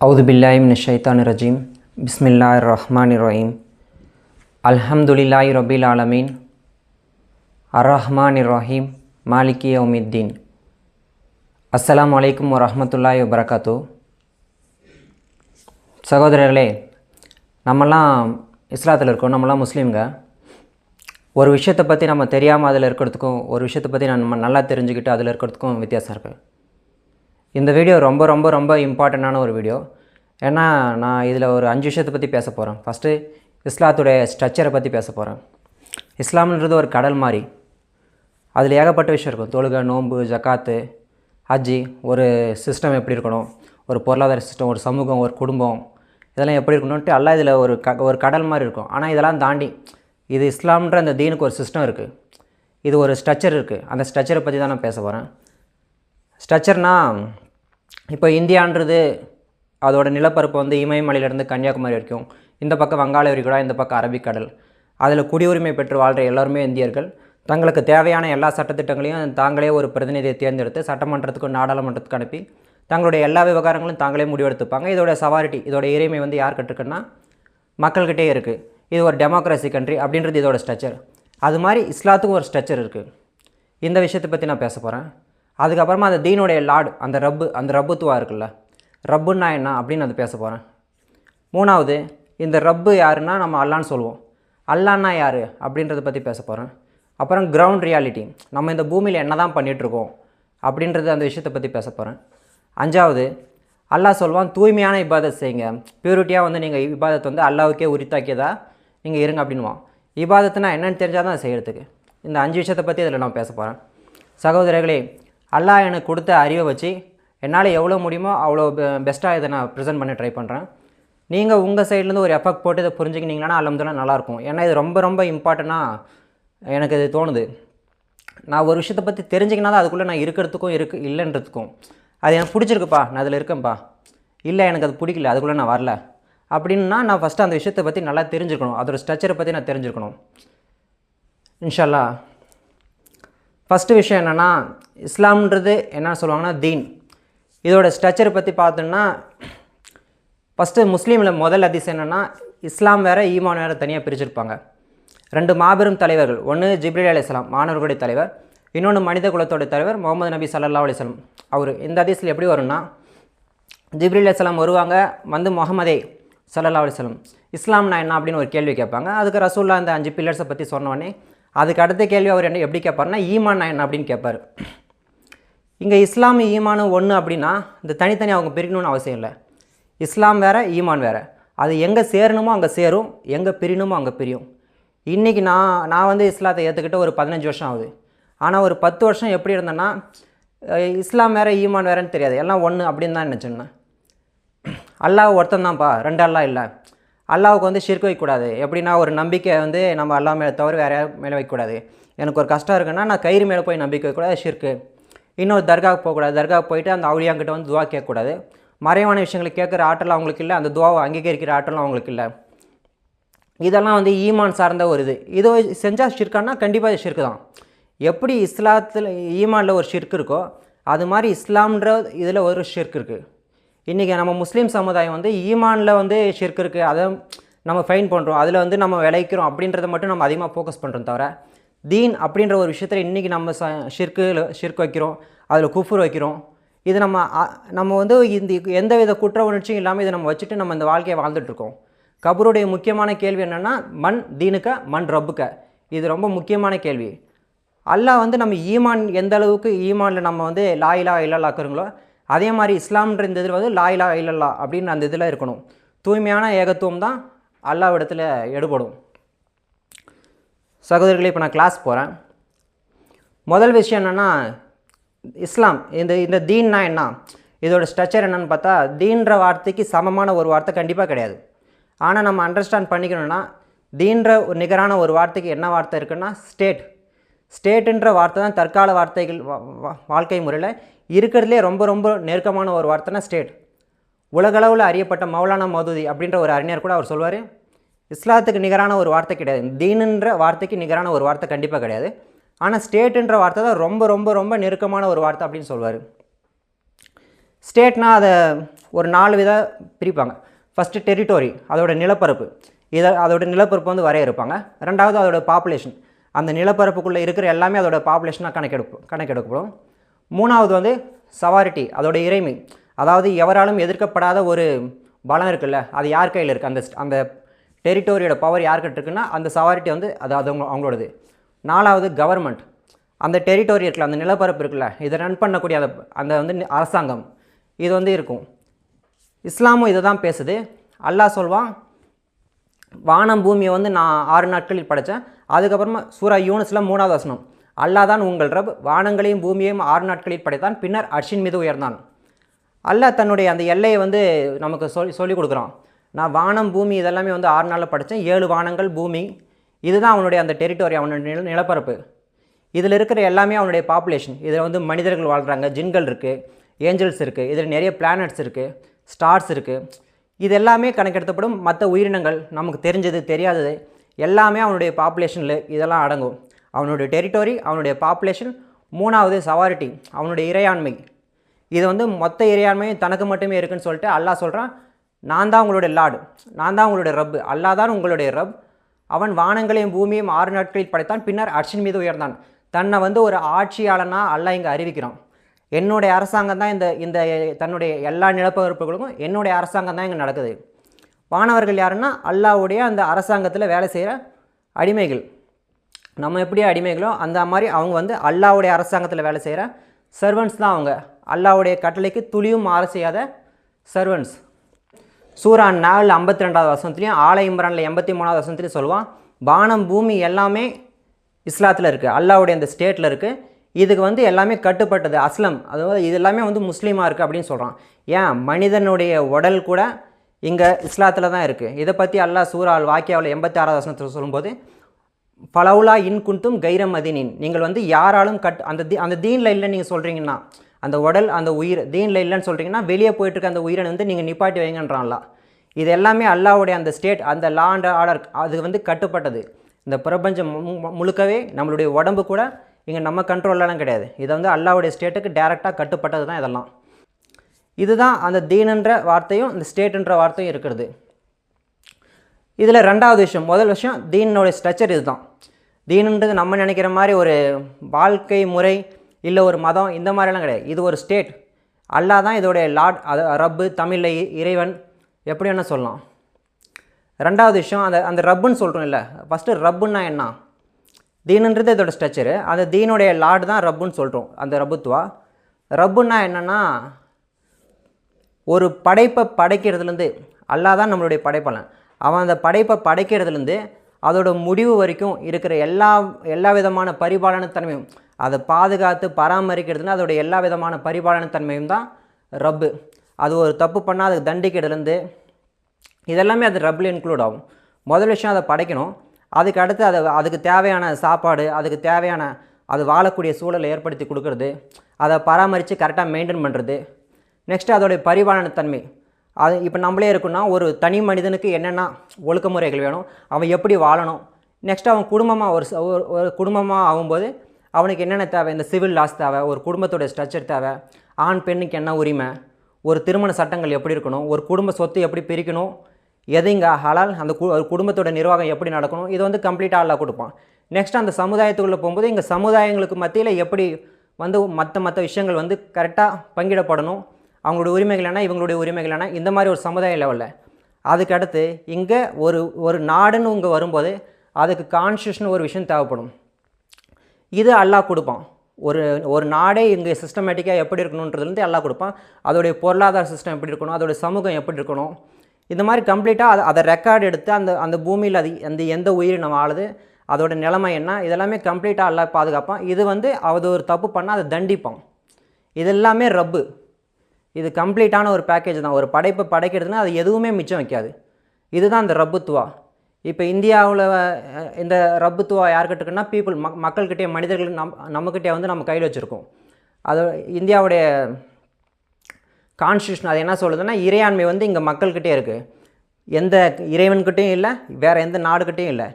அவுது பில்லாயிம் நிஷைத்தான் ரஜீம் பிஸ்மில்லா ரஹ்மான் ரஹீம் அல்ஹம்துலில்லாய் ரபில் ஆலமீன் அர் ரஹ்மான் ரஹீம் மாலிகி உமித்தீன் அஸ்லாம் வலைக்கம் வரமத்துல்லாய் வபரகாத்து சகோதரர்களே நம்மலாம் இஸ்லாத்தில் இருக்கோம் நம்மலாம் முஸ்லீம்ங்க ஒரு விஷயத்தை பற்றி நம்ம தெரியாமல் அதில் இருக்கிறதுக்கும் ஒரு விஷயத்தை பற்றி நம்ம நல்லா தெரிஞ்சுக்கிட்டு அதில் இருக்கிறதுக்கும் வித்தியாசம் இருக்குது இந்த வீடியோ ரொம்ப ரொம்ப ரொம்ப இம்பார்ட்டண்ட்டான ஒரு வீடியோ ஏன்னா நான் இதில் ஒரு அஞ்சு விஷயத்தை பற்றி பேச போகிறேன் ஃபஸ்ட்டு இஸ்லாத்துடைய ஸ்ட்ரக்சரை பற்றி பேச போகிறேன் இஸ்லாம்ன்றது ஒரு கடல் மாதிரி. அதில் ஏகப்பட்ட விஷயம் இருக்கும். தொழுகை நோன்பு ஜக்காத்து ஹஜ்ஜி ஒரு சிஸ்டம் எப்படி இருக்கணும்? ஒரு பொருளாதார சிஸ்டம் ஒரு சமூகம் ஒரு குடும்பம் இதெல்லாம் எப்படி இருக்கணும்ட்டு எல்லாம் இதில் ஒரு க ஒரு கடல் மாதிரி இருக்கும். ஆனால் இதெல்லாம் தாண்டி இது இஸ்லாம்ன்ற அந்த தீனுக்கு ஒரு சிஸ்டம் இருக்குது இது ஒரு ஸ்ட்ரக்சர் இருக்குது அந்த ஸ்ட்ரக்சரை பற்றி தான் நான் பேச போகிறேன் ஸ்ட்ரக்சர்னால் இப்போ இந்தியான்றது அதோடய நிலப்பரப்பு வந்து இமயமலையிலேருந்து கன்னியாகுமரி வரைக்கும். இந்த பக்கம் வங்காள விரிகுடா இந்த பக்கம் அரபிக்கடல் அதில் குடியுரிமை பெற்று வாழ்கிற எல்லாருமே இந்தியர்கள். தங்களுக்கு தேவையான எல்லா சட்டத்திட்டங்களையும் தாங்களே ஒரு பிரதிநிதியை தேர்ந்தெடுத்து சட்டமன்றத்துக்கும் நாடாளுமன்றத்துக்கு அனுப்பி தங்களுடைய எல்லா விவகாரங்களும் தாங்களே முடிவெடுத்துப்பாங்க. இதோட சவாரிட்டி இதோட இறைமை வந்து யார் கற்றுக்குன்னா மக்கள்கிட்டே இருக்குது இது ஒரு டெமோக்ரஸி கண்ட்ரி அப்படின்றது இதோட ஸ்ட்ரக்சர் அது மாதிரி இஸ்லாத்துக்கும் ஒரு ஸ்ட்ரக்சர் இருக்குது இந்த விஷயத்தை பற்றி நான் பேச போகிறேன் அதுக்கப்புறமா அந்த தீனுடைய லார்டு அந்த ரப்பு அந்த ரப்புத்துவா இருக்குல்ல ரப்புன்னா என்ன அப்படின்னு அது பேச போகிறேன் மூணாவது இந்த ரப்பு யாருன்னா நம்ம அல்லான்னு சொல்லுவோம். அல்லான்னா யார் அப்படின்றத பற்றி பேச போகிறேன் அப்புறம் கிரவுண்ட் ரியாலிட்டி நம்ம இந்த பூமியில் என்ன தான் பண்ணிகிட்ருக்கோம் அப்படின்றது அந்த விஷயத்தை பற்றி பேச போகிறேன் அஞ்சாவது அல்லாஹ் சொல்லுவான் தூய்மையான இபாதத் செய்யுங்க. பியூரிட்டியாக வந்து நீங்கள் இபாதத் வந்து அல்லாவுக்கே உரித்தாக்கியதா நீங்கள் இருங்க அப்படின்வான் இபாதத்துனா என்னென்னு தெரிஞ்சால் தான் செய்கிறதுக்கு இந்த அஞ்சு விஷயத்தை பற்றி இதில் நான் பேச போகிறேன் சகோதரர்களே அல்லாஹ் எனக்கு கொடுத்த அறிவை வச்சு என்னால் எவ்வளோ முடியுமோ அவ்வளோ பெஸ்ட்டாக இதை நான் ப்ரெசென்ட் பண்ண ட்ரை பண்ணுறேன் நீங்கள் உங்கள் சைட்லேருந்து ஒரு எஃபெக்ட் போட்டு இதை புரிஞ்சுக்கினீங்கன்னா அலமதுல்லா நல்லாயிருக்கும். ஏன்னா இது ரொம்ப ரொம்ப இம்பார்ட்டண்ட்டாக எனக்கு இது தோணுது. நான் ஒரு விஷயத்தை பற்றி தெரிஞ்சுக்கினா தான் அதுக்குள்ளே நான் இருக்கிறதுக்கும் இருக்கு இல்லைன்றதுக்கும். அது எனக்கு பிடிச்சிருக்குப்பா நான் அதில் இருக்கேன்ப்பா. இல்லை எனக்கு அது பிடிக்கல அதுக்குள்ளே நான் வரல. அப்படின்னா நான் ஃபஸ்ட்டு அந்த விஷயத்தை பற்றி நல்லா தெரிஞ்சுக்கணும். அதோட ஸ்ட்ரக்சரை பற்றி நான் தெரிஞ்சுக்கணும். இன்ஷால்லா. ஃபஸ்ட்டு விஷயம் என்னென்னா இஸ்லாம்ன்றது என்ன சொல்லுவாங்கன்னா தீன். இதோட ஸ்ட்ரக்சரை பற்றி பார்த்தோன்னா ஃபஸ்ட்டு முஸ்லீமில் முதல் அதிசயம் என்னென்னா இஸ்லாம் வேறு ஈமான் வேறு தனியாக பிரிச்சிருப்பாங்க. ரெண்டு மாபெரும் தலைவர்கள். ஒன்று ஜிப்ரீல் அலி இஸ்லாம் மாணவர்களுடைய தலைவர். இன்னொன்று மனித குலத்தோட தலைவர் முகமது நபி சல்லா அலிஸ்லாம் அவர். இந்த அதிசயில் எப்படி வரும்னா ஜிப்ரீல் அலிஸ்லாம் வருவாங்க வந்து முகமதே சல்லா அலிஸ்லாம் இஸ்லாம்னா என்ன அப்படின்னு ஒரு கேள்வி கேட்பாங்க. அதுக்கு ரசூல்லா இந்த அஞ்சு பில்லர்ஸை பற்றி சொன்னோடனே அதுக்கு அடுத்த கேள்வி அவர் என்ன எப்படி கேட்பார்னா ஈமான் என்ன அப்படின்னு கேட்பார் இங்கே இஸ்லாம் ஈமானு ஒன்று அப்படின்னா இந்த தனித்தனி அவங்க பிரிக்கணும்னு அவசியம் இல்லை. இஸ்லாம் வேறு ஈமான் வேறு. அது எங்கே சேரணுமோ அங்கே சேரும் எங்கே பிரியணுமோ அங்கே பிரியும். இன்றைக்கி நான் நான் வந்து இஸ்லாத்தை ஏற்றுக்கிட்ட ஒரு பதினஞ்சு வருஷம் ஆகுது. ஆனால் ஒரு பத்து வருஷம் எப்படி இருந்தேன்னா இஸ்லாம் வேறு ஈமான் வேறேன்னு தெரியாது. எல்லாம் ஒன்று அப்படின்னு தான் நினச்சிருந்தேன். அல்லாஹ் ஒருத்தன் தான்ப்பா ரெண்டு அல்லா இல்லை. அல்லாவுக்கு வந்து ஷிர்க் வைக்கக்கூடாது. எப்படின்னா ஒரு நம்பிக்கை வந்து நம்ம அல்லா மேலே தவிர வேறு யாரும் மேலே வைக்கக்கூடாது. எனக்கு ஒரு கஷ்டம் இருக்குன்னா நான் கயிறு மேலே போய் நம்பிக்கை வைக்கக்கூடாது ஷிர்க்கு இன்னொரு தர்காவுக்கு போகக்கூடாது. தர்காவுக்கு போயிட்டு அந்த அவுளியாங்கிட்ட வந்து துவா கேட்கக்கூடாது. மறைவான விஷயங்களை கேட்குற ஆற்றல் அவங்களுக்கு இல்லை. அந்த துவாவை அங்கீகரிக்கிற ஆற்றலும் அவங்களுக்கு இல்லை. இதெல்லாம் வந்து ஈமான் சார்ந்த ஒரு இது. இதை செஞ்சால் ஷிர்கான்னா கண்டிப்பாக இது ஷிர்க்கு தான். எப்படி இஸ்லாத்தில் ஈமானில் ஒரு ஷிர்க் இருக்கோ அது மாதிரி இஸ்லாம்ன்ற இதில் ஒரு ஷிர்க் இருக்குது இன்றைக்கி நம்ம முஸ்லீம் சமுதாயம் வந்து ஈமானில் வந்து ஷிர்க் இருக்குது அதை நம்ம ஃபைன் பண்ணுறோம் அதில் வந்து நம்ம விளைக்கிறோம் அப்படின்றத மட்டும் நம்ம அதிகமாக ஃபோக்கஸ் பண்ணுறோம் தவிர தீன் அப்படின்ற ஒரு விஷயத்தில் இன்றைக்கி நம்ம ச ஷிர்க்கு ஷிர்க் வைக்கிறோம். அதில் குஃபுர் வைக்கிறோம். இது நம்ம நம்ம வந்து இந்த எந்த வித குற்ற உணர்ச்சியும் இல்லாமல் இதை நம்ம வச்சுட்டு நம்ம இந்த வாழ்க்கையை வாழ்ந்துட்டுருக்கோம் கபருடைய முக்கியமான கேள்வி என்னென்னா மண் தீனுக்க மண் ரப்புக்க. இது ரொம்ப முக்கியமான கேள்வி. அல்லாஹ் வந்து நம்ம ஈமான் எந்த அளவுக்கு ஈமானில் நம்ம வந்து லாயிலா இல்லா இருக்கிறோங்களோ அதே மாதிரி இஸ்லாம்ன்ற இந்த இதில் வந்து லாயிலா இல்லல்லா அப்படின்னு அந்த இதில் இருக்கணும். தூய்மையான ஏகத்துவம் தான் அல்லாவிடத்தில் எடுபடும். சகோதரிகளே இப்போ நான் கிளாஸ் போகிறேன் முதல் விஷயம் என்னென்னா இஸ்லாம் இந்த இந்த தீன்னா என்ன? இதோட ஸ்ட்ரக்சர் என்னென்னு பார்த்தா தீன்ற வார்த்தைக்கு சமமான ஒரு வார்த்தை கண்டிப்பாக கிடையாது. ஆனால் நம்ம அண்டர்ஸ்டாண்ட் பண்ணிக்கணும்னா தீன்ற ஒரு நிகரான ஒரு வார்த்தைக்கு என்ன வார்த்தை இருக்குன்னா ஸ்டேட் ஸ்டேட்டுன்ற வார்த்தை தான் தற்கால வார்த்தைகள் வா- வா- வாழ்க்கை முறையில் இருக்கிறதுலே ரொம்ப ரொம்ப நெருக்கமான ஒரு வார்த்தைனா ஸ்டேட். உலகளவில் அறியப்பட்ட மௌலானா மதுதி அப்படின்ற ஒரு அறிஞர் கூட அவர் சொல்வார். இஸ்லாத்துக்கு நிகரான ஒரு வார்த்தை கிடையாது. தீனுன்ற வார்த்தைக்கு நிகரான ஒரு வார்த்தை கண்டிப்பாக கிடையாது. ஆனால் ஸ்டேட்டுன்ற வார்த்தை தான் ரொம்ப ரொம்ப ரொம்ப நெருக்கமான ஒரு வார்த்தை அப்படின்னு சொல்வார். ஸ்டேட்னால் அதை ஒரு நாலு விதம் பிரிப்பாங்க. ஃபஸ்ட்டு டெரிட்டோரி அதோட நிலப்பரப்பு. இதை அதோட நிலப்பரப்பு வந்து வரையறுப்பாங்க. ரெண்டாவது அதோட பாப்புலேஷன் அந்த நிலப்பரப்புக்குள்ளே இருக்கிற எல்லாமே அதோட பாப்புலேஷனாக கணக்கெடுப்பு கணக்கெடுக்கப்படும். மூணாவது வந்து சவாரிட்டி அதோட இறைமை. அதாவது எவராலும் எதிர்க்கப்படாத ஒரு பலம் இருக்குல்ல அது யார் கையில் இருக்குது அந்த அந்த டெரிட்டோரியோட பவர் யார்கிட்ட இருக்குன்னா அந்த சவாரிட்டி வந்து அது அது அவங்க அவங்களோடது. நாலாவது கவர்மெண்ட் அந்த டெரிட்டோரி இருக்குல்ல அந்த நிலப்பரப்பு இருக்குல்ல இதை ரன் பண்ணக்கூடிய அந்த அந்த வந்து அரசாங்கம் இது வந்து இருக்கும். இஸ்லாமும் இதை தான் பேசுது. அல்லாஹ் சொல்வான் வானம் பூமியை வந்து நான் ஆறு நாட்களில் படைத்தேன் அதுக்கப்புறமா சூரா யூனிஸில் மூணாவது வசனம். அல்லாஹ் தான் உங்கள் ரப் வானங்களையும் பூமியையும் ஆறு நாட்களில் படைத்தான் பின்னர் அர்ஷின் மீது உயர்ந்தான். அல்லாஹ் தன்னுடைய அந்த எல்லையை வந்து நமக்கு சொல்லி சொல்லிக் கொடுக்குறான். நான் வானம் பூமி இதெல்லாமே வந்து ஆறு நாளில் படித்தேன் ஏழு வானங்கள் பூமி. இதுதான் அவனுடைய அந்த டெரிட்டோரி அவனுடைய நில நிலப்பரப்பு. இதில் இருக்கிற எல்லாமே அவனுடைய பாப்புலேஷன் இதில் வந்து மனிதர்கள் வாழ்கிறாங்க ஜின்கள் இருக்குது ஏஞ்சல்ஸ் இருக்குது இதில் நிறைய பிளானட்ஸ் இருக்குது ஸ்டார்ஸ் இருக்குது இது எல்லாமே கணக்கெடுத்தப்படும் மற்ற உயிரினங்கள் நமக்கு தெரிஞ்சது தெரியாதது. எல்லாமே அவனுடைய பாப்புலேஷனில் இதெல்லாம் அடங்கும். அவனுடைய டெரிட்டோரி அவனுடைய பாப்புலேஷன் மூணாவது சவாரிட்டி அவனுடைய இறையாண்மை. இது வந்து மொத்த இறையாண்மையும் தனக்கு மட்டுமே இருக்குன்னு சொல்லிட்டு அல்லாஹ் சொல்கிறான் நான் தான் உங்களுடைய லார்டு நான் தான் உங்களுடைய ரப் அல்லாஹ் தான் உங்களுடைய ரப். அவன் வானங்களையும் பூமியையும் ஆறு நாட்களில் படைத்தான் பின்னர் அர்ஷின் மீது உயர்ந்தான். தன்னை வந்து ஒரு ஆட்சியாளனாக அல்லாஹ் இங்கே அறிவிக்கிறான். என்னுடைய அரசாங்கம் தான் இந்த இந்த தன்னுடைய எல்லா நிலப்பரப்புகளுக்கும் என்னுடைய அரசாங்கம் தான் இங்கே நடக்குது. வானவர்கள் யாருன்னா அல்லாவுடைய அந்த அரசாங்கத்தில் வேலை செய்கிற அடிமைகள். நம்ம எப்படி அடிமைகளோ அந்த மாதிரி அவங்க வந்து அல்லாவுடைய அரசாங்கத்தில் வேலை செய்கிற சர்வன்ஸ் தான் அவங்க. அல்லாஹ்வுடைய கட்டளைக்கு துளியும் மாற செய்யாத சர்வன்ஸ் சூரான் நாலு ஐம்பத்தி ரெண்டாவது வசனத்துலையும் ஆலை இம்ரானில் எண்பத்தி மூணாவது வசனத்துலையும் சொல்லுவான் வானம் பூமி எல்லாமே இஸ்லாத்தில் இருக்குது அல்லாவுடைய அந்த ஸ்டேட்டில் இருக்குது இதுக்கு வந்து எல்லாமே கட்டுப்பட்டது அஸ்லம். அதாவது இது எல்லாமே வந்து முஸ்லீமாக இருக்குது அப்படின்னு சொல்கிறான் ஏன்? மனிதனுடைய உடல் கூட இங்கே இஸ்லாத்தில் தான் இருக்குது இதை பற்றி அல்லாஹ் சூரா அல் வாக்கியாவில் எண்பத்தி ஆறாவது வசனத்தில் சொல்லும்போது பலவுலா இன் குந்தும் கைரம் அதினின் நீங்கள் வந்து யாராலும் கட் அந்த தி அந்த தீனில் இல்லை நீங்கள் சொல்கிறீங்கன்னா அந்த உடல் அந்த உயிர் தீனில் இல்லைன்னு சொல்கிறீங்கன்னா வெளியே போயிட்டு இருக்க அந்த உயிரை வந்து நீங்கள் நிப்பாட்டி வைங்கன்றான்லாம் இது எல்லாமே அல்லாஹ்வுடைய அந்த ஸ்டேட் அந்த லா அண்ட் ஆர்டர் அது வந்து கட்டுப்பட்டது. இந்த பிரபஞ்சம் மு- முழுக்கவே நம்மளுடைய உடம்பு கூட இங்கே நம்ம கண்ட்ரோல்லலாம் கிடையாது. இது வந்து அல்லாவுடைய ஸ்டேட்டுக்கு டேரெக்டாக கட்டுப்பட்டது தான் இதெல்லாம். இதுதான் அந்த தீனுன்ற வார்த்தையும் இந்த ஸ்டேட்டுன்ற வார்த்தையும் இருக்கிறது. இதில் ரெண்டாவது விஷயம் முதல் விஷயம் தீனோடைய ஸ்ட்ரக்சர் இதுதான். தீனுன்றது நம்ம நினைக்கிற மாதிரி ஒரு வாழ்க்கை முறை இல்லை ஒரு மதம் இந்த மாதிரிலாம் கிடையாது. இது ஒரு ஸ்டேட் அல்லா தான் இதோடைய லார்ட் அது ரப்பு தமிழில் இறைவன் எப்படி வேணால் சொல்லலாம். ரெண்டாவது விஷயம் அந்த அந்த ரப்புன்னு சொல்கிறோம் இல்லை. ஃபஸ்ட்டு ரப்புன்னா என்ன? தீனுன்றது இதோட ஸ்ட்ரக்சரு அந்த தீனுடைய லார்டு தான் ரப்புன்னு சொல்கிறோம் அந்த ரப்புத்துவா. ரப்புன்னா என்னென்னா ஒரு படைப்பை படைக்கிறதுலேருந்து அல்லா தான் நம்மளுடைய படைப்பலன் அவன் அந்த படைப்பை படைக்கிறதுலேருந்து அதோட முடிவு வரைக்கும் இருக்கிற எல்லா எல்லா விதமான பரிபாலனத்தன்மையும் அதை பாதுகாத்து பராமரிக்கிறதுனா அதோட எல்லா விதமான பரிபாலனத்தன்மையும் தான் ரப்பு. அது ஒரு தப்பு பண்ணால் அதுக்கு தண்டிக்கிறதுலேருந்து இதெல்லாமே அது ரப்பில் இன்க்ளூட் ஆகும். முதல் விஷயம் அதை படைக்கணும். அதுக்கு அடுத்து அதை அதுக்கு தேவையான சாப்பாடு அதுக்கு தேவையான அது வாழக்கூடிய சூழலை ஏற்படுத்தி கொடுக்கறது. அதை பராமரித்து கரெக்டாக மெயின்டைன் பண்ணுறது நெக்ஸ்ட்டு அதோடைய தன்மை அது இப்போ நம்மளே இருக்குன்னா ஒரு தனி மனிதனுக்கு என்னென்ன ஒழுக்கமுறைகள் வேணும் அவன் எப்படி வாழணும். நெக்ஸ்ட் அவன் குடும்பமாக ஒரு ஒரு- குடும்பமாக ஆகும்போது அவனுக்கு என்னென்ன தேவை? இந்த சிவில் லாஸ் தேவை ஒரு குடும்பத்தோட ஸ்ட்ரக்சர் தேவை ஆண் பெண்ணுக்கு என்ன உரிமை ஒரு திருமண சட்டங்கள் எப்படி இருக்கணும் ஒரு குடும்ப சொத்து எப்படி பிரிக்கணும் எதைங்க ஹலால் அந்த கு ஒரு குடும்பத்தோட நிர்வாகம் எப்படி நடக்கணும் இது வந்து கம்ப்ளீட்டாக எல்லாம் கொடுப்பான். நெக்ஸ்ட் அந்த சமுதாயத்துக்குள்ளே போகும்போது இங்கே சமுதாயங்களுக்கு மத்தியில் எப்படி வந்து மற்ற மற்ற விஷயங்கள் வந்து கரெக்டாக பங்கிடப்படணும் அவங்களுடைய உரிமைகள் என்ன இவங்களுடைய உரிமைகள் என்ன இந்த மாதிரி ஒரு சமுதாய லெவலில் அதுக்கு அடுத்து இங்கே ஒரு ஒரு நாடுன்னு இங்கே வரும்போது அதுக்கு கான்ஸ்டியூஷன் ஒரு விஷயம் தேவைப்படும். இது அல்லா கொடுப்பான். ஒரு ஒரு நாடே இங்கே சிஸ்டமேட்டிக்காக எப்படி இருக்கணுன்றதுலேருந்து எல்லாம் கொடுப்பான். அதோடைய பொருளாதார சிஸ்டம் எப்படி இருக்கணும் அதோடைய சமூகம் எப்படி இருக்கணும். இந்த மாதிரி கம்ப்ளீட்டாக அதை அதை ரெக்கார்டு எடுத்து அந்த அந்த பூமியில் அது அந்த எந்த உயிரினம் ஆளுது அதோட நிலைமை என்ன இதெல்லாமே கம்ப்ளீட்டாக எல்லாம் பாதுகாப்பான். இது வந்து அது ஒரு தப்பு பண்ணால் அதை தண்டிப்பான். இது எல்லாமே ரப்பு. இது கம்ப்ளீட்டான ஒரு பேக்கேஜ் தான். ஒரு படைப்பை படைக்கிறதுனா அது எதுவுமே மிச்சம் வைக்காது. இதுதான் இந்த ரப்புத்துவா இப்போ இந்தியாவில் இந்த ரப்புத்துவா யார்கிட்ட இருக்குன்னா பீப்புள் மக் மக்கள்கிட்டே மனிதர்கள் நம் நம்மக்கிட்டே வந்து நம்ம கையில் வச்சுருக்கோம். அது இந்தியாவுடைய கான்ஸ்டியூஷன் அது என்ன சொல்லுதுன்னா இறையாண்மை வந்து இங்கே மக்கள்கிட்டே இருக்குது எந்த இறைவன்கிட்டையும் இல்லை வேறு எந்த நாடுகிட்டையும் இல்லை.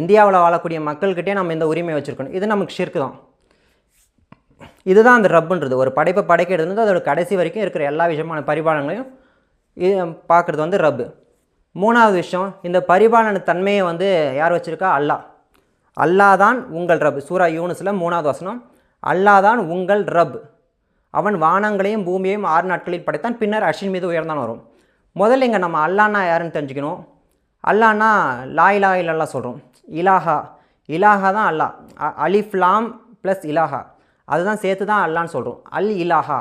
இந்தியாவில் வாழக்கூடிய மக்கள்கிட்டே நம்ம இந்த உரிமை வச்சுருக்கணும். இது நமக்கு ஷிர்க்கு தான். இதுதான் அந்த ரப்புன்றது. ஒரு படைப்பை படைக்கிறது வந்து அதோட கடைசி வரைக்கும் இருக்கிற எல்லா விஷயமான பரிபாலனையும் இது பார்க்குறது வந்து ரப்பு. மூணாவது விஷயம் இந்த பரிபாலன தன்மையை வந்து யார் வச்சுருக்கா? அல்லாஹ் அல்லாஹ் தான் உங்கள் ரப் சூரா யூனுஸில் மூணாவது வசனம் அல்லாஹ் தான் உங்கள் ரப் அவன் வானங்களையும் பூமியையும் ஆறு நாட்களில் படைத்தான் பின்னர் அஷின் மீது உயர்ந்தான் வரும். முதல்ல இங்கே நம்ம அல்லான்னா யாருன்னு தெரிஞ்சுக்கணும். அல்லானா லா இலா இல்லல்லா சொல்கிறோம் இலாஹா. இலாஹா தான் அல்லாஹ். அ- ப்ளஸ் இலாஹா. அதுதான் சேர்த்து தான் அல்லான்னு சொல்கிறோம் அல் இலாஹா.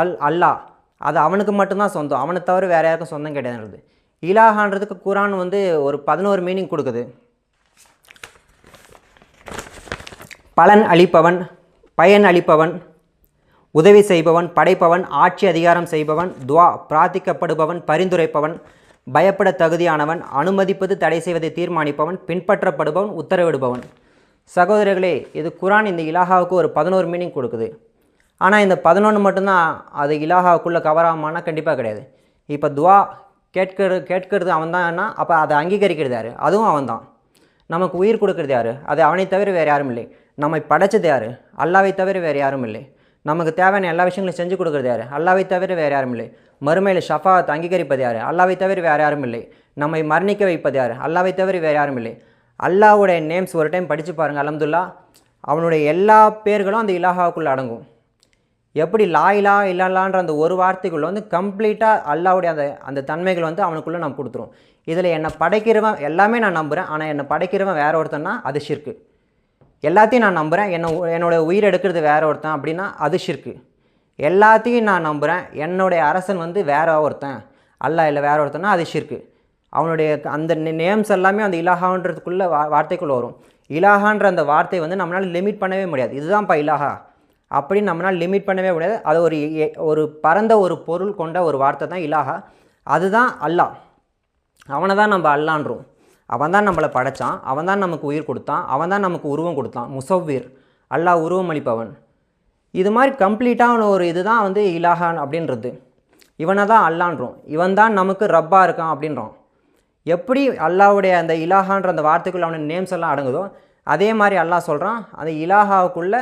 அல் அல்லாஹ் அது அவனுக்கு மட்டும்தான் சொந்தம். அவனை தவிர வேறு யாருக்கும் சொந்தம் கிடையாதுன்றது. இலாஹான்றதுக்கு குரான் வந்து ஒரு பதினோரு மீனிங் கொடுக்குது. பலன் அளிப்பவன் பயன் அளிப்பவன் உதவி செய்பவன் படைப்பவன் ஆட்சி அதிகாரம் செய்பவன் துவா பிரார்த்திக்கப்படுபவன் பரிந்துரைப்பவன் பயப்பட தகுதியானவன் அனுமதிப்பது தடை செய்வதை தீர்மானிப்பவன் பின்பற்றப்படுபவன் உத்தரவிடுபவன். சகோதரர்களே இது குரான் இந்த இலாஹாவுக்கு ஒரு பதினோரு மீனிங் கொடுக்குது. ஆனால் இந்த பதினொன்று மட்டும்தான் அது இலாஹாவுக்குள்ளே கவர் ஆகுமானா கண்டிப்பாக கிடையாது. இப்போ துவா கேட்கிறது கேட்கறது அவன் தான்னா அப்போ அதை அங்கீகரிக்கிறது யார்? அதுவும் அவன் தான். நமக்கு உயிர் கொடுக்கறது யார்? அது அவனை தவிர வேறு யாரும் இல்லை. நம்மை படைச்சது யார்? அல்லாவை தவிர வேறு யாரும் இல்லை. நமக்கு தேவையான எல்லா விஷயங்களையும் செஞ்சு கொடுக்குறது யார்? அல்லாவை தவிர வேறு யாரும் இல்லை. மறுமையில் ஷஃபாத் அங்கீகரிப்பது யார்? அல்லாவை தவிர வேறு யாரும் இல்லை. நம்மை மரணிக்க வைப்பது யார்? அல்லாவை தவிர வேறு யாரும் இல்லை. அல்லாவுடைய நேம்ஸ் ஒரு டைம் படித்து பாருங்கள் அலமதுல்லா அவனுடைய எல்லா பேர்களும் அந்த இலாஹாவுக்குள்ளே அடங்கும். எப்படி லா இலா இல்லலான்ற அந்த ஒரு வார்த்தைக்குள்ளே வந்து கம்ப்ளீட்டாக அல்லாவுடைய அந்த அந்த தன்மைகள் வந்து அவனுக்குள்ளே நான் கொடுத்துரும். இதில் என்னை படைக்கிறவன் எல்லாமே நான் நம்புகிறேன் ஆனால் என்னை படைக்கிறவன் வேற ஒருத்தன்னா அது ஷிர்க்கு எல்லாத்தையும் நான் நம்புகிறேன் என்ன என்னோட உயிர் எடுக்கிறது வேற ஒருத்தன் அப்படின்னா அது ஷிர்க்கு எல்லாத்தையும் நான் நம்புகிறேன் என்னுடைய அரசன் வந்து வேற ஒருத்தன். அல்லா இல்லை வேற ஒருத்தன்னா அது ஷிர்க்கு அவனுடைய அந்த நேம்ஸ் எல்லாமே அந்த இலாகான்றதுக்குள்ளே வா வார்த்தைக்குள்ளே வரும். இலாகான்ற அந்த வார்த்தை வந்து நம்மளால் லிமிட் பண்ணவே முடியாது. இதுதான்ப்பா இலாஹா. அப்படின்னு நம்மளால் லிமிட் பண்ணவே முடியாது. அது ஒரு ஒரு பரந்த ஒரு பொருள் கொண்ட ஒரு வார்த்தை தான் இலாகா அதுதான் அல்லாஹ் அவனை தான் நம்ம அல்லான்றோம். அவன் தான் நம்மளை படைச்சான். அவன் தான் நமக்கு உயிர் கொடுத்தான். அவன் தான் நமக்கு உருவம் கொடுத்தான். முசவ்வீர். அல்லாஹ் உருவம் அளிப்பவன். இது மாதிரி கம்ப்ளீட்டான ஒரு இதுதான் வந்து இலாஹான் அப்படின்றது. இவனை தான் அல்லான்றோம். இவன் தான் நமக்கு ரப்பாக இருக்கான் அப்படின்றோம் எப்படி அல்லாவுடைய அந்த இலாஹான்ற அந்த வார்த்தைக்குள்ள அவன நேம்ஸ் எல்லாம் அடங்குதோ அதே மாதிரி அல்லாஹ் சொல்கிறான் அந்த இலாஹாவுக்குள்ள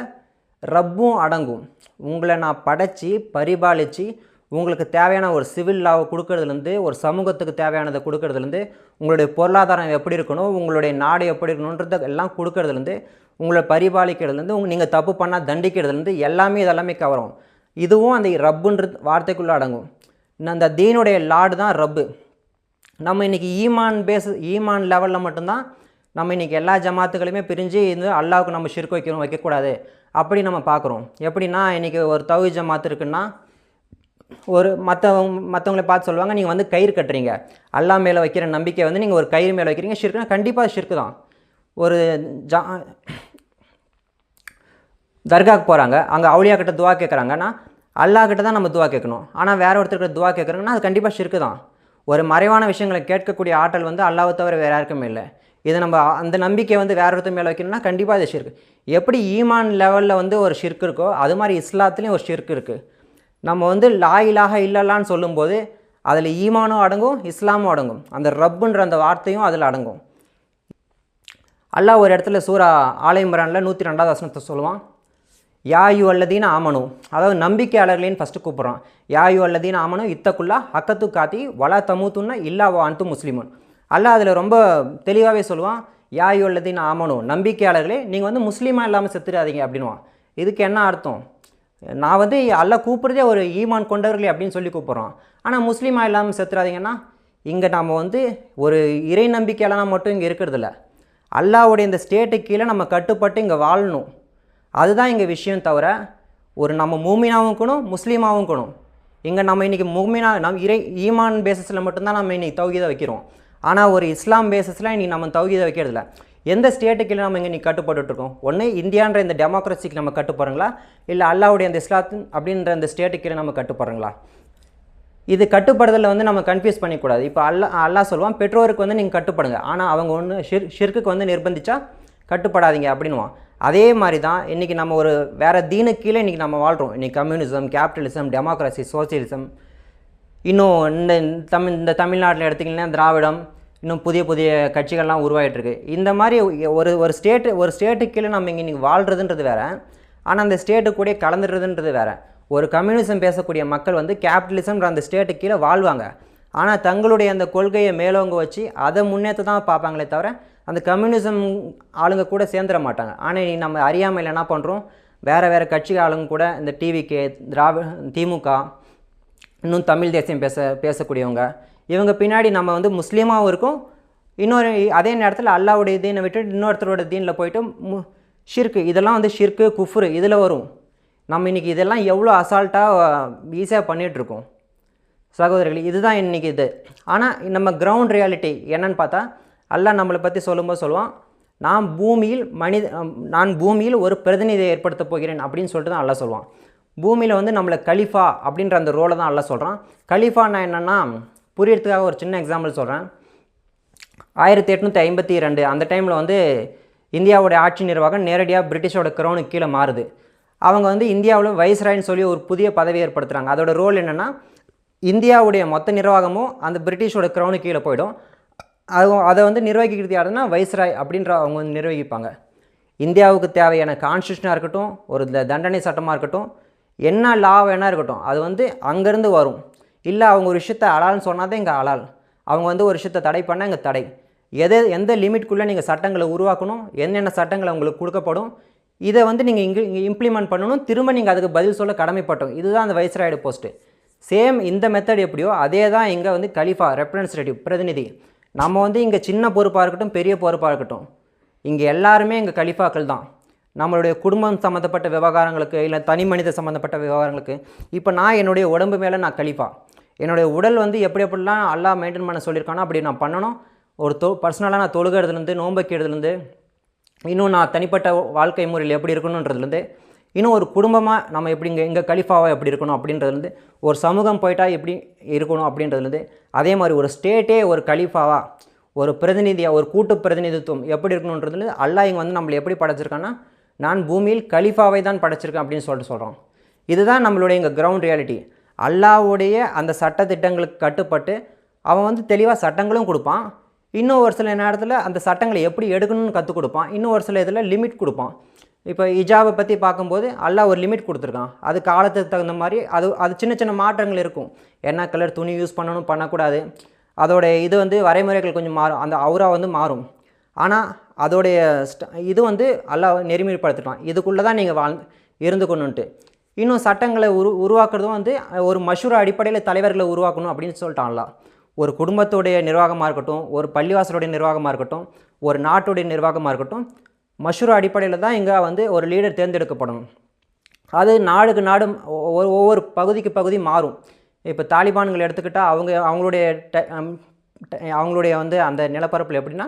ரப்பும் அடங்கும். உங்களை நான் படைச்சி பரிபாலித்து உங்களுக்கு தேவையான ஒரு சிவில் லாவை கொடுக்கறதுலேருந்து ஒரு சமூகத்துக்கு தேவையானதை கொடுக்கறதுலேருந்து உங்களுடைய பொருளாதாரம் எப்படி இருக்கணும் உங்களுடைய நாடு எப்படி இருக்கணுன்றத எல்லாம் கொடுக்கறதுலேருந்து உங்களை பரிபாலிக்கிறதுலேருந்து உங்க நீங்கள் தப்பு பண்ணால் தண்டிக்கிறதுலேருந்து எல்லாமே இதெல்லாமே கவரும். இதுவும் அந்த ரப்புன்ற வார்த்தைக்குள்ளே அடங்கும். இந்த தீனுடைய லாடு தான் ரப்பு. நம்ம இன்றைக்கி ஈமான் பேஸ் ஈமான் லெவலில் மட்டும்தான் நம்ம இன்றைக்கி எல்லா ஜமாத்துகளுமே பிரிஞ்சு இது அல்லாவுக்கு நம்ம ஷிர்க் வைக்கணும் வைக்கக்கூடாது. அப்படி நம்ம பார்க்குறோம். எப்படின்னா இன்றைக்கி ஒரு தவி ஜமாத் இருக்குன்னா ஒரு மற்றவங்க மற்றவங்களை பார்த்து சொல்லுவாங்க நீங்கள் வந்து கயிறு கட்டுறீங்க. அல்லா மேலே வைக்கிற நம்பிக்கை வந்து நீங்கள் ஒரு கயிறு மேலே வைக்கிறீங்க. ஷிர்க்குனா கண்டிப்பாக ஷிர்க்கு தான். ஒரு ஜா தர்காவுக்கு போகிறாங்க அங்கே அவுளியா கிட்ட துவா கேட்குறாங்கன்னா அல்லாஹ் கிட்ட தான் நம்ம துவா கேட்கணும் ஆனால் வேறு ஒருத்தர்கிட்ட துவா கேட்குறாங்கன்னா அது கண்டிப்பாக ஷிர்க்கு தான். ஒரு மறைவான விஷயங்களை கேட்கக்கூடிய ஆற்றல் வந்து அல்லாவை தவிர வேறு யாருக்கும் இல்லை. இதை நம்ம அந்த நம்பிக்கை வந்து வேற ஒருத்தர் மேலே வைக்கணும்னா கண்டிப்பாக இது ஷிர்க்கு எப்படி ஈமான் லெவலில் வந்து ஒரு ஷிர்க் இருக்கோ அது மாதிரி இஸ்லாத்துலேயும் ஒரு ஷிர்க் இருக்குது நம்ம வந்து லா இலாஹ இல்லல்லான்னு சொல்லும்போது அதில் ஈமானும் அடங்கும் இஸ்லாமும் அடங்கும். அந்த ரப்புன்ற அந்த வார்த்தையும் அதில் அடங்கும். அல்லாஹ் ஒரு இடத்துல சூரா ஆலை நூற்றி ரெண்டாவது வசனத்தை சொல்லுவான். யாயு அல்லதீன் ஆமனு. அதாவது நம்பிக்கையாளர்களைன்னு ஃபஸ்ட்டு கூப்பிட்றான் யாயு அல்லதீன் ஆமனு இத்தக்குள்ளா அக்கத்து காத்தி வலா தமுத்துன்னா இல்லா வா அன்து அல்ல அல்லாஹ் அதில் ரொம்ப தெளிவாகவே சொல்லுவான் யாயு அல்லதீன் ஆமனு நம்பிக்கையாளர்களே நீங்கள் வந்து முஸ்லீமாக இல்லாமல் செத்துடாதீங்க அப்படின்வான் இதுக்கு என்ன அர்த்தம்? நான் வந்து அல்ல கூப்பிட்றதே ஒரு ஈமான் கொண்டவர்களே அப்படின்னு சொல்லி கூப்பிட்றோம். ஆனால் முஸ்லீமாக இல்லாமல் செத்துறாதீங்கன்னா இங்கே நாம் வந்து ஒரு இறை நம்பிக்கையாளனா மட்டும் இங்கே இருக்கிறதில்ல. அல்லாஹ்வுடைய இந்த ஸ்டேட்டுக்கு கீழே நம்ம கட்டுப்பட்டு இங்கே வாழணும். அதுதான் இங்கே விஷயம் தவிர ஒரு நம்ம மூமினாகவும் இருக்கணும் முஸ்லீமாகவும் இருக்கணும். இங்கே நம்ம இன்றைக்கி மூமினா நம் இறை ஈமான் பேசிஸில் மட்டும்தான் நம்ம இன்றைக்கி தௌகீதை வைக்கிறோம். ஆனால் ஒரு இஸ்லாம் பேசிஸில் இன்றைக்கி நம்ம தௌகீதை வைக்கிறதில்ல. எந்த ஸ்டேட்டுக்கு நம்ம இங்கே இன்றைக்கி கட்டுப்பட்டுருக்கோம் ஒன்று இந்தியான்ற இந்த டெமோக்ரஸிக்கு நம்ம கட்டுப்படுறங்களா? இல்லை அல்லாவுடைய அந்த இஸ்லாத்தின் அப்படின்ற அந்த ஸ்டேட்டுக்கு நம்ம கட்டுப்படுறங்களா? இது கட்டுப்படுதலில் வந்து நம்ம கன்ஃபியூஸ் பண்ணிக்கூடாது. இப்போ அல்லா அல்லா சொல்லுவான் பெற்றோருக்கு வந்து நீங்கள் கட்டுப்படுங்க. ஆனால் அவங்க ஒன்று ஷிர் ஷிர்க்குக்கு வந்து நிர்பந்திச்சா கட்டுப்படாதீங்க அப்படின்னுவான். அதே மாதிரி தான் இன்றைக்கி நம்ம ஒரு வேறு தீனுக்கு கீழே இன்றைக்கி நம்ம வாழ்கிறோம் இன்றைக்கி கம்யூனிசம் கேபிட்டலிசம் டெமோக்ரஸி சோசியலிசம் இன்னும் இந்த தமிழ் இந்த தமிழ்நாட்டில் எடுத்திங்கன்னா திராவிடம் இன்னும் புதிய புதிய கட்சிகள்லாம் உருவாகிட்டுருக்கு இந்த மாதிரி ஒரு ஒரு ஸ்டேட்டு ஒரு ஸ்டேட்டு கீழே நம்ம இங்கே இன்றைக்கி வாழ்கிறதுன்றது வேறு. ஆனால் அந்த ஸ்டேட்டு கூட கலந்துடுறதுன்றது வேறு. ஒரு கம்யூனிசம் பேசக்கூடிய மக்கள் வந்து கேபிட்டலிசம்ன்ற அந்த ஸ்டேட்டு கீழே வாழ்வாங்க. ஆனால் தங்களுடைய அந்த கொள்கையை மேலோங்க வச்சு அதை முன்னேற்ற தான் பார்ப்பாங்களே தவிர அந்த கம்யூனிசம் ஆளுங்க கூட சேர்ந்துட மாட்டாங்க. ஆனால் நம்ம அறியாமையில் என்ன பண்ணுறோம் வேறு வேறு கட்சி ஆளுங்க கூட இந்த டிவிகே திராவி திமுக இன்னும் தமிழ் தேசியம் பேச பேசக்கூடியவங்க இவங்க பின்னாடி நம்ம வந்து முஸ்லீமாகவும் இருக்கும். இன்னொரு அதே நேரத்தில் அல்லாவுடைய தீனை விட்டு இன்னொருத்தரோட தீனில் போயிட்டு மு ஷிர்கு இதெல்லாம் வந்து ஷிர்கு குஃப்ரு இதில் வரும். நம்ம இன்றைக்கி இதெல்லாம் எவ்வளோ அசால்ட்டாக ஈஸியாக பண்ணிகிட்ருக்கோம் சகோதரிகள் இதுதான் இன்றைக்கி இது. ஆனால் நம்ம கிரவுண்ட் ரியாலிட்டி என்னன்னு பார்த்தா அல்லாஹ் நம்மளை பற்றி சொல்லும்போது சொல்லுவான் நான் பூமியில் மனித நான் பூமியில் ஒரு பிரதிநிதியை ஏற்படுத்த போகிறேன் அப்படின்னு சொல்லிட்டு தான் அல்லாஹ் சொல்லுவான். பூமியில் வந்து நம்மளை கலிஃபா அப்படின்ற அந்த ரோலை தான் அல்லாஹ் சொல்கிறான் கலிஃபான்னா என்னென்னா புரியறதுக்காக ஒரு சின்ன எக்ஸாம்பிள் சொல்கிறேன் ஆயிரத்தி எட்நூற்றி ஐம்பத்தி ரெண்டு அந்த டைமில் வந்து இந்தியாவுடைய ஆட்சி நிர்வாகம் நேரடியாக பிரிட்டிஷோட க்ரௌனுக்கு கீழே மாறுது. அவங்க வந்து இந்தியாவில் வைஸ்ராய்னு சொல்லி ஒரு புதிய பதவி ஏற்படுத்துகிறாங்க அதோட ரோல் என்னென்னா இந்தியாவுடைய மொத்த நிர்வாகமும் அந்த பிரிட்டிஷோட க்ரௌனுக்கு கீழே போயிடும். அது அதை வந்து நிர்வகிக்கிறது யாருன்னா வைஸ்ராய் அப்படின்ற அவங்க வந்து நிர்வகிப்பாங்க. இந்தியாவுக்கு தேவையான கான்ஸ்டியூஷனாக இருக்கட்டும் ஒரு தண்டனை சட்டமாக இருக்கட்டும் என்ன லா வேணால் இருக்கட்டும் அது வந்து அங்கேருந்து வரும். இல்லை அவங்க ஒரு விஷயத்த அலால்னு சொன்னால் தான் இங்கே அலால். அவங்க வந்து ஒரு விஷயத்தை தடை பண்ணால் இங்கே தடை. எது எந்த லிமிட்குள்ளே நீங்கள் சட்டங்களை உருவாக்கணும் என்னென்ன சட்டங்கள் உங்களுக்கு கொடுக்கப்படும் இதை வந்து நீங்கள் இங்கே இங்கே இம்ப்ளிமெண்ட் பண்ணணும் திரும்ப நீங்கள் அதுக்கு பதில் சொல்ல கடமைப்பட்டோம். இதுதான் அந்த வைஸ்ராய்டு போஸ்ட்டு சேம் இந்த மெத்தட் எப்படியோ அதே தான் இங்கே வந்து கலிஃபா ரெப்ரசன்டேட்டிவ் பிரதிநிதி. நம்ம வந்து இங்கே சின்ன பொறுப்பாக இருக்கட்டும் பெரிய பொறுப்பாக இருக்கட்டும். இங்கே எல்லாருமே இங்கே கலிஃபாக்கள் தான். நம்மளுடைய குடும்பம் சம்மந்தப்பட்ட விவகாரங்களுக்கு இல்லை தனி மனித சம்மந்தப்பட்ட விவகாரங்களுக்கு இப்போ நான் என்னுடைய உடம்பு மேலே நான் கலிஃபா. என்னுடைய உடல் வந்து எப்படி எப்படிலாம் அல்லா மெயின்டைன் பண்ண சொல்லியிருக்கானோ அப்படி நான் பண்ணணும். ஒரு தொ பர்சனலாக நான் தொழுகிறதுலேருந்து நோம்பைக்கிறதுலேருந்து இன்னும் நான் தனிப்பட்ட வாழ்க்கை முறையில் எப்படி இருக்கணுன்றதுலேருந்து இன்னும் ஒரு குடும்பமாக நம்ம எப்படி இங்கே இங்கே கலிஃபாவாக எப்படி இருக்கணும் அப்படின்றதுலேருந்து ஒரு சமூகம் போயிட்டா எப்படி இருக்கணும் அப்படின்றதுலேருந்து அதே மாதிரி ஒரு ஸ்டேட்டே ஒரு கலிஃபாவாக ஒரு பிரதிநிதியாக ஒரு கூட்டு பிரதிநிதித்துவம் எப்படி இருக்கணுன்றது அல்லாஹ் இங்கே வந்து நம்மளை எப்படி படைச்சிருக்கான்னா நான் பூமியில் கலிஃபாவை தான் படைச்சிருக்கேன் அப்படின்னு சொல்லிட்டு சொல்கிறோம் இதுதான் நம்மளுடைய இங்கே கிரவுண்ட் ரியாலிட்டி அல்லாவுடைய அந்த சட்ட திட்டங்களுக்கு கட்டுப்பட்டு அவன் வந்து தெளிவாக சட்டங்களும் கொடுப்பான். இன்னும் ஒரு சில நேரத்தில் அந்த சட்டங்களை எப்படி எடுக்கணும்னு கற்றுக் கொடுப்பான். இன்னும் ஒரு சில இதில் லிமிட் கொடுப்பான். இப்போ இஜாவை பற்றி பார்க்கும்போது அல்லாஹ் ஒரு லிமிட் கொடுத்துருக்கான். அது காலத்துக்கு தகுந்த மாதிரி அது அது சின்ன சின்ன மாற்றங்கள் இருக்கும். என்ன கலர் துணி யூஸ் பண்ணணும் பண்ணக்கூடாது. அதோடைய இது வந்து வரைமுறைகள் கொஞ்சம் மாறும். அந்த அவுரா வந்து மாறும். ஆனால் அதோடைய ஸ்ட- இது வந்து அல்லாஹ் நெறிமுறைப்படுத்திட்டான். இதுக்குள்ளே தான் நீங்கள் வாழ் இருந்துக்கணுன்ட்டு இன்னும் சட்டங்களை உரு உருவாக்குறதும் வந்து ஒரு மஷூர அடிப்படையில் தலைவர்களை உருவாக்கணும் அப்படின்னு சொல்லிட்டாங்களா ஒரு குடும்பத்துடைய நிர்வாகமாக இருக்கட்டும் ஒரு பள்ளிவாசலுடைய நிர்வாகமாக இருக்கட்டும் ஒரு நாட்டுடைய நிர்வாகமாக இருக்கட்டும் மஷூரா அடிப்படையில் தான் இங்கே வந்து ஒரு லீடர் தேர்ந்தெடுக்கப்படணும். அது நாடுக்கு நாடு ஒவ்வொரு ஒவ்வொரு பகுதிக்கு பகுதி மாறும். இப்போ தாலிபான்கள் எடுத்துக்கிட்டால் அவங்க அவங்களுடைய ட- அவங்களுடைய வந்து அந்த நிலப்பரப்பில் எப்படின்னா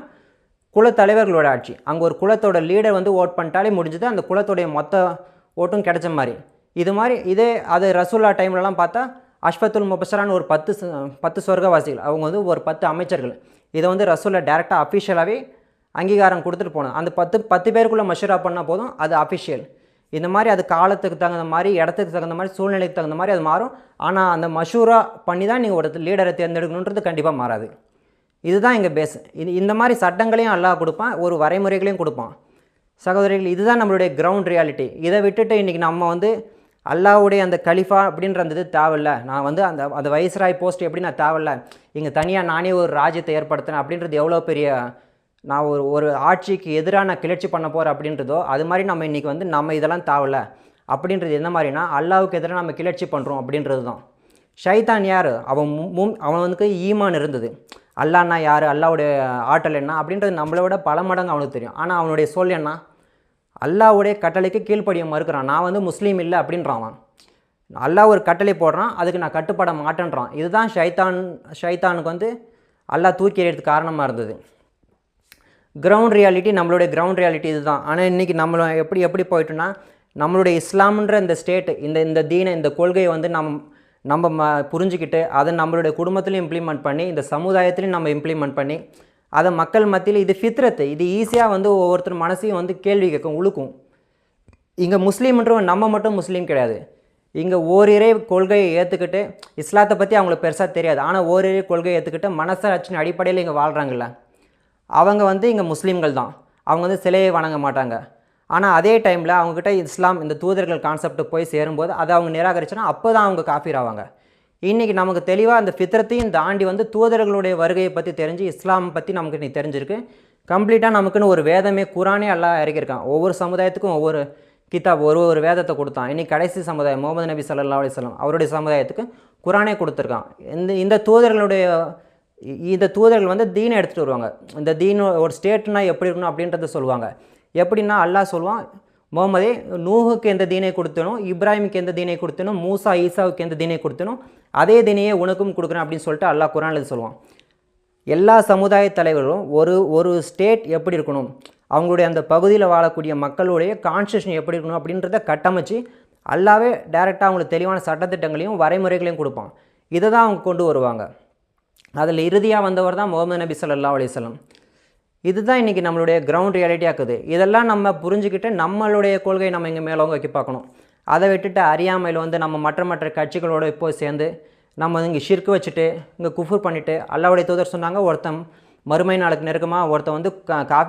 குலத்தலைவர்களோட ஆட்சி. அங்கே ஒரு குலத்தோட லீடர் வந்து ஓட் பண்ணிட்டாலே முடிஞ்சது அந்த குலத்தோடைய மொத்த ஓட்டும் கிடைச்ச மாதிரி. இது மாதிரி இதே அது ரசூல்லா டைம்லலாம் பார்த்தா அஷ்பத்துல் முபசரான்னு ஒரு பத்து பத்து சொர்க்கவாசிகள் அவங்க வந்து ஒரு பத்து அமைச்சர்கள். இதை வந்து ரசூல்லா டேரெக்டாக அஃபிஷியலாகவே அங்கீகாரம் கொடுத்துட்டு போகணும் அந்த பத்து பத்து பேருக்குள்ளே மஷூரா பண்ணால் போதும் அது அஃபிஷியல் இந்த மாதிரி அது காலத்துக்கு தகுந்த மாதிரி இடத்துக்கு தகுந்த மாதிரி சூழ்நிலைக்கு தகுந்த மாதிரி அது மாறும். ஆனால் அந்த மஷூரா பண்ணி தான் நீங்கள் ஒரு லீடரை தேர்ந்தெடுக்கணுன்றது கண்டிப்பாக மாறாது. இதுதான் எங்கள் பேஸ் இது இந்த மாதிரி சட்டங்களையும் அல்லாஹ் கொடுப்பான் ஒரு வரைமுறைகளையும் கொடுப்பான். சகோதரிகள் இதுதான் நம்மளுடைய கிரவுண்ட் ரியாலிட்டி இதை விட்டுட்டு இன்றைக்கி நம்ம வந்து அல்லாஹ்வுடைய அந்த கலிஃபா அப்படின்ற அந்த இது தேவையில்ல. நான் வந்து அந்த அந்த வைஸ்ராய் போஸ்ட் எப்படி நான் தேவையில்ல. இங்கே தனியாக நானே ஒரு ராஜ்யத்தை ஏற்படுத்தினேன் அப்படின்றது எவ்வளோ பெரிய நான் ஒரு ஒரு ஆட்சிக்கு எதிராக நான் கிளர்ச்சி பண்ண போகிறேன் அப்படின்றதோ அது மாதிரி நம்ம இன்றைக்கி வந்து நம்ம இதெல்லாம் தேவையில்ல அப்படின்றது என்ன மாதிரினா அல்லாவுக்கு எதிராக நம்ம கிளர்ச்சி பண்ணுறோம் அப்படின்றது தான் ஷைதான் யார்? அவன் மு- மும் அவனுக்கு ஈமான் இருந்தது. அல்லான்னா யார்? அல்லாவுடைய ஆற்றல் என்ன? அப்படின்றது நம்மளை விட பல மடங்கு அவனுக்கு தெரியும். ஆனால் அவனுடைய சொல் என்ன? அல்லாவுடைய கட்டளைக்கு கீழ்ப்படிய மறுக்கிறான். நான் வந்து முஸ்லீம் இல்லை அப்படின்றான் அவன். அல்லாஹ் ஒரு கட்டளை போடுறான் அதுக்கு நான் கட்டுப்பட மாட்டேன்றான். இதுதான் ஷைத்தான் ஷைத்தானுக்கு வந்து அல்லாஹ் தூக்கி எறியறதுக்கு காரணமாக இருந்தது. கிரவுண்ட் ரியாலிட்டி நம்மளுடைய கிரவுண்ட் ரியாலிட்டி இதுதான். ஆனால் இன்றைக்கி நம்மள எப்படி எப்படி போயிட்டோன்னா நம்மளுடைய இஸ்லாம்ன்ற இந்த ஸ்டேட்டு இந்த இந்த தீன இந்த கொள்கையை வந்து நம் நம்ம ம புரிஞ்சுக்கிட்டு அதை நம்மளுடைய குடும்பத்திலையும் இம்ப்ளிமெண்ட் பண்ணி இந்த சமுதாயத்திலையும் நம்ம இம்ப்ளிமெண்ட் பண்ணி அதை மக்கள் மத்தியில் இது ஃபித்ரத்து இது ஈஸியாக வந்து ஒவ்வொருத்தர் மனசையும் வந்து கேள்வி கேட்கும் உழுக்கும். இங்கே முஸ்லீம்ன்றவன் நம்ம மட்டும் முஸ்லீம் கிடையாது. இங்கே ஓரிரே கொள்கையை ஏற்றுக்கிட்டு இஸ்லாத்தை பற்றி அவங்களுக்கு பெருசாக தெரியாது. ஆனால் ஓரிரே கொள்கையை ஏற்றுக்கிட்டு மனசாட்சியின் அடிப்படையில் இங்கே வாழ்கிறாங்கல்ல அவங்க வந்து இங்கே முஸ்லீம்கள் தான். அவங்க வந்து சிலையை வணங்க மாட்டாங்க. ஆனால் அதே டைமில் அவங்கக்கிட்ட இஸ்லாம் இந்த தூதர்கள் கான்செப்ட் போய் சேரும்போது அதை அவங்க நிராகரிச்சோன்னா அப்போ தான் அவங்க காஃபீர் ஆவாங்க. இன்றைக்கி நமக்கு தெளிவாக அந்த ஃபித்ரத்தையும் தாண்டி வந்து தூதர்களுடைய வருகையை பற்றி தெரிஞ்சு இஸ்லாம் பற்றி நமக்கு இன்னைக்கு தெரிஞ்சிருக்கு. கம்ப்ளீட்டாக நமக்குன்னு ஒரு வேதமே குரானே எல்லாம் இறக்கியிருக்கான். ஒவ்வொரு சமுதாயத்துக்கும் ஒவ்வொரு கிதாப் ஒரு ஒரு வேதத்தை கொடுத்தான். இன்றைக்கி கடைசி சமுதாயம் முகமது நபி சல்லா அலிஸ்லாம் அவருடைய சமுதாயத்துக்கு குரானே கொடுத்துருக்கான். இந்த இந்த தூதர்களுடைய இந்த தூதர்கள் வந்து தீனை எடுத்துகிட்டு வருவாங்க. இந்த தீன் ஒரு ஸ்டேட்னா எப்படி இருக்கணும் அப்படின்றத சொல்லுவாங்க. எப்படின்னா அல்லாஹ் சொல்லுவான் முகமதே நூஹுக்கு எந்த தீனை கொடுத்தனும் இப்ராஹிமுக்கு எந்த தீனை கொடுத்தனோ மூசா ஈசாவுக்கு எந்த தீனை கொடுத்தனும் அதே தீனையே உனக்கும் கொடுக்குறேன் அப்படின்னு சொல்லிட்டு அல்லாஹ் குரானில் சொல்லுவான். எல்லா சமுதாய தலைவர்களும் ஒரு ஒரு ஸ்டேட் எப்படி இருக்கணும் அவங்களுடைய அந்த பகுதியில் வாழக்கூடிய மக்களுடைய கான்ஸ்டியூஷன் எப்படி இருக்கணும் அப்படின்றத கட்டமைச்சு அல்லாவே டைரெக்டாக அவங்களுக்கு தெளிவான சட்டத்திட்டங்களையும் வரைமுறைகளையும் கொடுப்பான். இதை தான் அவங்க கொண்டு வருவாங்க. அதில் இறுதியாக வந்தவர் தான் முகமது நபி ஸல்லல்லாஹு அலைஹி இதுதான் இன்றைக்கி நம்மளுடைய கிரவுண்ட் ரியாலிட்டியாக இருக்குது. இதெல்லாம் நம்ம புரிஞ்சுக்கிட்டு நம்மளுடைய கொள்கையை நம்ம இங்கே மேலோங்க வைக்க பார்க்கணும். அதை விட்டுட்டு அறியாமையில் வந்து நம்ம மற்ற மற்ற கட்சிகளோடு இப்போது சேர்ந்து நம்ம இங்கே ஷிர்க்கு வச்சுட்டு இங்கே குஃபூர் பண்ணிவிட்டு அல்லாவுடைய தூதர் சொன்னாங்க ஒருத்தன் மறுமை நாளுக்கு நெருக்கமாக ஒருத்தன் வந்து கா- கா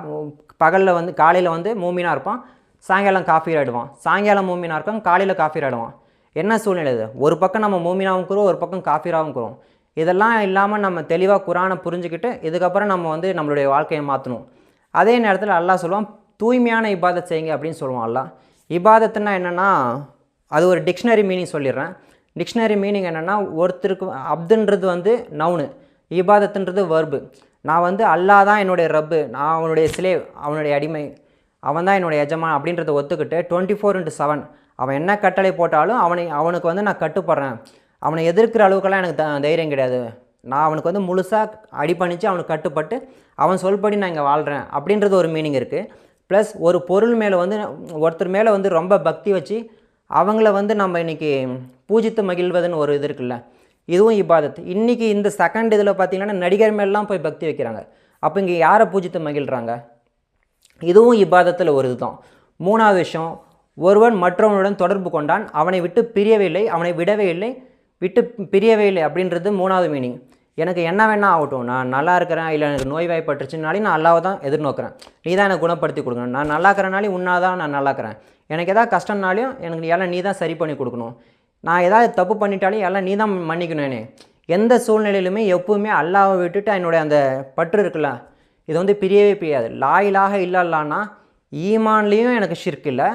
பகலில் வந்து காலையில் வந்து மூமினாக இருப்பான் சாயங்காலம் காஃபி ஆகிடுவான் சாயங்காலம் மூமினாக இருக்கான் காலையில் காஃபீர் ஆகிடுவான் என்ன சூழ்நிலை இது? ஒரு பக்கம் நம்ம மூமினாகவும் இருக்கிறோம் ஒரு பக்கம் காஃபீராகவும் இருக்கிறோம் இதெல்லாம் இல்லாமல் நம்ம தெளிவாக குரானை புரிஞ்சுக்கிட்டு இதுக்கப்புறம் நம்ம வந்து நம்மளுடைய வாழ்க்கையை மாற்றணும் அதே நேரத்தில் அல்லாஹ் சொல்லுவான் தூய்மையான இபாதத் செய்யுங்க அப்படின்னு சொல்லுவான் அல்லா இபாதத்துனா என்னென்னா அது ஒரு டிக்ஷனரி மீனிங் சொல்லிடுறேன். டிக்ஷனரி மீனிங் என்னென்னா ஒருத்தருக்கு அப்துன்றது வந்து நவுனு இபாதத்துன்றது வர்பு. நான் வந்து அல்லாஹ் தான் என்னுடைய ரப்பு நான் அவனுடைய சிலேவ் அவனுடைய அடிமை அவன் தான் என்னுடைய எஜமான் அப்படின்றத ஒத்துக்கிட்டு டுவெண்ட்டி ஃபோர் இன்ட்டு செவன் அவன் என்ன கட்டளை போட்டாலும் அவனை அவனுக்கு வந்து நான் கட்டுப்படுறேன். அவனை எதிர்க்கிற அளவுக்கெல்லாம் எனக்கு த- தைரியம் கிடையாது. நான் அவனுக்கு வந்து முழுசாக அடிபணிச்சு அவனுக்கு கட்டுப்பட்டு அவன் சொல்படி நான் இங்கே வாழ்கிறேன் அப்படின்றது ஒரு மீனிங் இருக்குது ப்ளஸ் ஒரு பொருள் மேலே வந்து ஒருத்தர் மேலே வந்து ரொம்ப பக்தி வச்சு அவங்கள வந்து நம்ம இன்றைக்கி பூஜித்து மகிழ்வதுன்னு ஒரு இது இருக்குல்ல இதுவும் இபாதத். இன்றைக்கி இந்த செகண்ட் இதில் பார்த்தீங்கன்னா நடிகர் மேலாம் போய் பக்தி வைக்கிறாங்க. அப்போ இங்கே யாரை பூஜித்து மகிழ்கிறாங்க இதுவும் இபாதத்தில் ஒரு இதுதான். மூணாவது விஷயம் ஒருவன் மற்றவனுடன் தொடர்பு கொண்டான் அவனை விட்டு பிரியவே இல்லை அவனை விடவே இல்லை விட்டு பிரியவே இல்லை அப்படின்றது மூணாவது மீனிங் எனக்கு என்ன வேணால் ஆகட்டும் நான் நல்லா இருக்கிறேன் இல்லை எனக்கு நோய்வாய்ப்பட்டுருச்சுனாலே நான் அல்லாவை தான் எதிர்நோக்கிறேன். நீ தான் எனக்கு குணப்படுத்தி கொடுக்கணும். நான் நல்லா இருக்கிறனாலே உன்னா தான் நான் நல்லா இருக்கிறேன். எனக்கு எதாவது கஷ்டம்னாலையும் எனக்கு எல்லாம் நீ தான் சரி பண்ணி கொடுக்கணும். நான் ஏதாவது தப்பு பண்ணிட்டாலும் எல்லாம் நீ தான் மன்னிக்கணும்னே. எந்த சூழ்நிலையிலுமே எப்பவுமே அல்லாவை விட்டுட்டு என்னுடைய அந்த பற்று இருக்குல்ல இது வந்து பிரியவே பிரியாது. லாயிலாக இல்லைல்லான்னா ஈமான்லேயும் எனக்கு ஷிர்க் இல்லை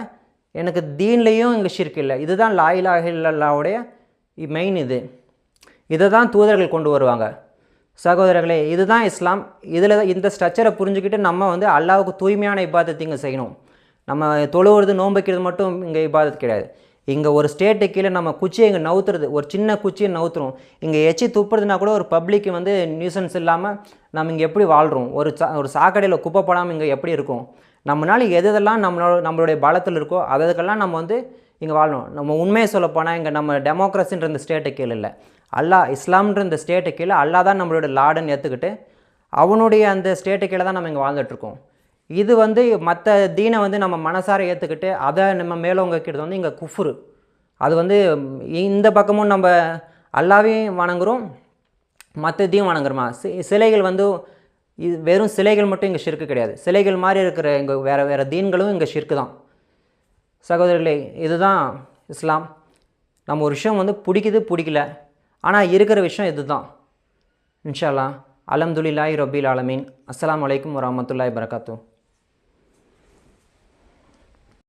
எனக்கு தீன்லேயும் இங்கே ஷிர்க் இல்லை. இதுதான் லாயிலாக இல்லல்லாவுடைய மெயின் இது. இதை தான் தூதர்கள் கொண்டு வருவாங்க. சகோதரர்களே இதுதான் இஸ்லாம். இதில் இந்த ஸ்ட்ரக்சரை புரிஞ்சுக்கிட்டு நம்ம வந்து அல்லாவுக்கு தூய்மையான இபாதத்தை இங்கே செய்யணும். நம்ம தொழுவுறது நோம்பிக்கிறது மட்டும் இங்கே இபாதத் கிடையாது. இங்கே ஒரு ஸ்டேட்டு கீழே நம்ம குச்சியை இங்கே நவுத்துறது ஒரு சின்ன குச்சியை நவுத்துறோம். இங்கே எச்சி துப்புறதுனா கூட ஒரு பப்ளிக் வந்து நியூசன்ஸ் இல்லாமல் நம்ம இங்கே எப்படி வாழ்கிறோம் ஒரு சா ஒரு சாக்கடையில் குப்பை போடாமல் இங்கே எப்படி இருக்கும்? நம்மளால எது எதெல்லாம் நம்மளோட நம்மளுடைய பலத்தில் இருக்கோ அதுக்கெல்லாம் நம்ம வந்து இங்கே வாழணும் நம்ம உண்மையை சொல்லப்போனால் இங்கே நம்ம டெமோக்ரஸின்ற இந்த ஸ்டேட்டை கீழே இல்லை. அல்லாஹ் இஸ்லாம்ன்ற இந்த ஸ்டேட்டை கீழே அல்லாஹ் தான் நம்மளோட லாடுன்னு ஏற்றுக்கிட்டு அவனுடைய அந்த ஸ்டேட்டு கீழே தான் நம்ம இங்கே வாழ்ந்துட்டுருக்கோம் இது வந்து மற்ற தீனை வந்து நம்ம மனசார ஏற்றுக்கிட்டு அதை நம்ம மேலோங்க வந்து இங்கே குஃபுரு. அது வந்து இந்த பக்கமும் நம்ம அல்லாவையும் வணங்குறோம் மற்றதையும் வணங்குறோமா? சி சிலைகள் வந்து இது வெறும் சிலைகள் மட்டும் இங்கே ஷிர்க்கு கிடையாது. சிலைகள் மாதிரி இருக்கிற இங்கே வேறு வேறு தீன்களும் இங்கே ஷிர்க்கு தான். சகோதரர்களே இதுதான் இஸ்லாம். நம்ம ஒரு விஷயம் வந்து பிடிக்குது பிடிக்கல. ஆனால் இருக்கிற விஷயம் இதுதான். இன்ஷா அல்லாஹ் ரபீல் ஆலமீன். அஸ்லாம் அலைக்கும் வரமத்துல்லாய் பரகாத்தூ